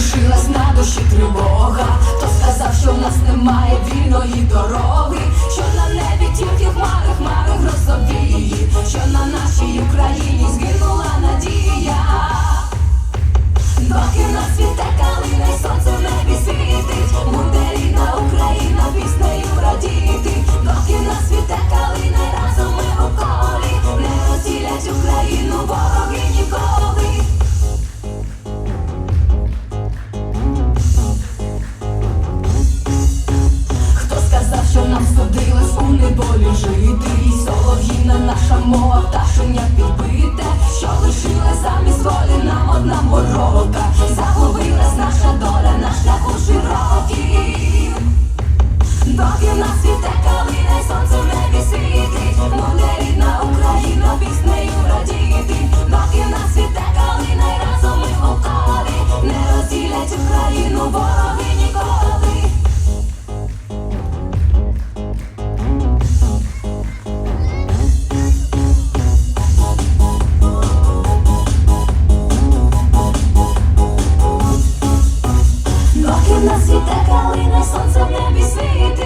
з'явилась на душі тривога. Хто сказав, що в нас немає вільної дороги, що на небі тільки хмари, хмари грозові, що на нашій Україні згинула надія. Доки нас світе калина сонце Хто сказав, що нам судилось у неболі жити? І солов'їна наша мова, пташеня Доки світа калина, сонце в небі світить,